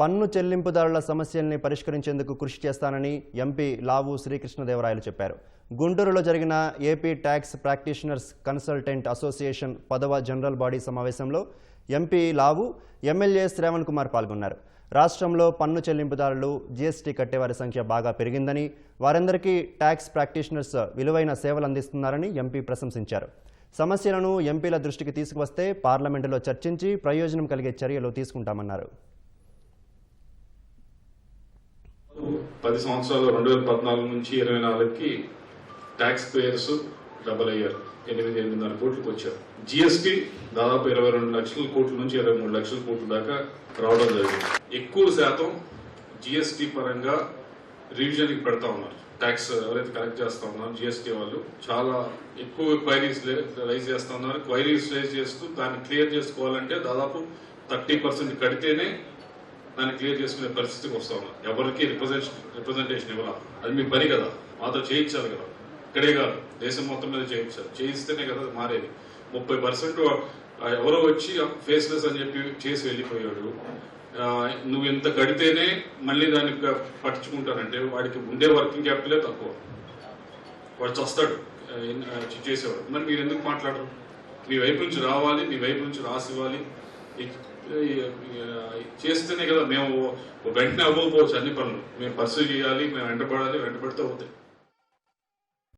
పన్ను చెల్లింపుదారుల సమస్యల్ని పరిష్కరించేందుకు కృషి చేస్తానని ఎంపీ లావు శ్రీకృష్ణదేవరాయలు చెప్పారు. గుంటూరులో జరిగిన AP tax practitioners consultant association పదవ జనరల్ బాడీ సమావేశంలో ఎంపీ లావు ఎమ్మెల్యే శ్రావణ్ కుమార్ పాల్గొన్నారు. రాష్ట్రంలో పన్ను చెల్లింపుదారులు జీఎస్టీ కట్టేవారి సంఖ్య బాగా పెరిగిందని వారందరికీ ట్యాక్స్ ప్రాక్టీషనర్స్ విలువైన సేవలు అందిస్తున్నారని ఎంపీ ప్రశంసించారు. సమస్యలను ఎంపీల దృష్టికి తీసుకువస్తే పార్లమెంటులో చర్చించి ప్రయోజనం కలిగే చర్యలు తీసుకుంటామన్నారు. పది సంవత్సరాలు రెండు వేల పద్నాలుగు నుంచి ఇరవై నాలుగుకి ట్యాక్స్ పేయర్స్ డబల్ అయ్యారు. ఎనిమిది ఎనిమిదిన్నర కోట్లకు వచ్చారు. జిఎస్టీ దాదాపు ఇరవై రెండు లక్షల కోట్ల నుంచి ఇరవై మూడు లక్షల కోట్ల దాకా రావడం జరిగింది. ఎక్కువ శాతం జిఎస్టీ పరంగా రివిజన్కి పెడతా ఉన్నారు. ట్యాక్స్ ఎవరైతే కలెక్ట్ చేస్తా ఉన్నారో జిఎస్టీ వాళ్ళు చాలా ఎక్కువ క్వైరీస్ రైజ్ చేస్తా ఉన్నారు. క్వైరీస్ రైజ్ చేస్తూ దాన్ని క్లియర్ చేసుకోవాలంటే దాదాపు థర్టీ పర్సెంట్ కడితేనే దాన్ని క్లియర్ చేసుకునే పరిస్థితికి వస్తా ఉన్నాం ఎవరికి రిప్రజెంట్ రిప్రజెంటేషన్ ఇవ్వాల. అది మీ పని కదా. మాతో చేయించాలి కదా. ఇక్కడే కాదు. దేశం మొత్తం మీద చేయించాలి. చేయిస్తేనే కదా మారేది. ముప్పై పర్సెంట్ ఎవరో వచ్చి ఫేస్లెస్ అని చెప్పి చేసి వెళ్ళిపోయాడు. నువ్వు ఎంత కడితేనే మళ్ళీ దాన్ని పట్టించుకుంటానంటే వాడికి ఉండే వర్కింగ్ క్యాపిటలే తక్కువ. వాడు చస్తాడు. చేసేవాడు. మరి మీరు ఎందుకు మాట్లాడరు? మీ వైపు నుంచి రావాలి మీ వైపు నుంచి రాసి ఇవ్వాలి చేస్తేనే కదా మేము వెంటనే అవ్వకపోవచ్చు అన్ని పనులు. మేము పర్సూ చేయాలి మేము వెంటబడాలి వెంటబడితే అవుతాయి.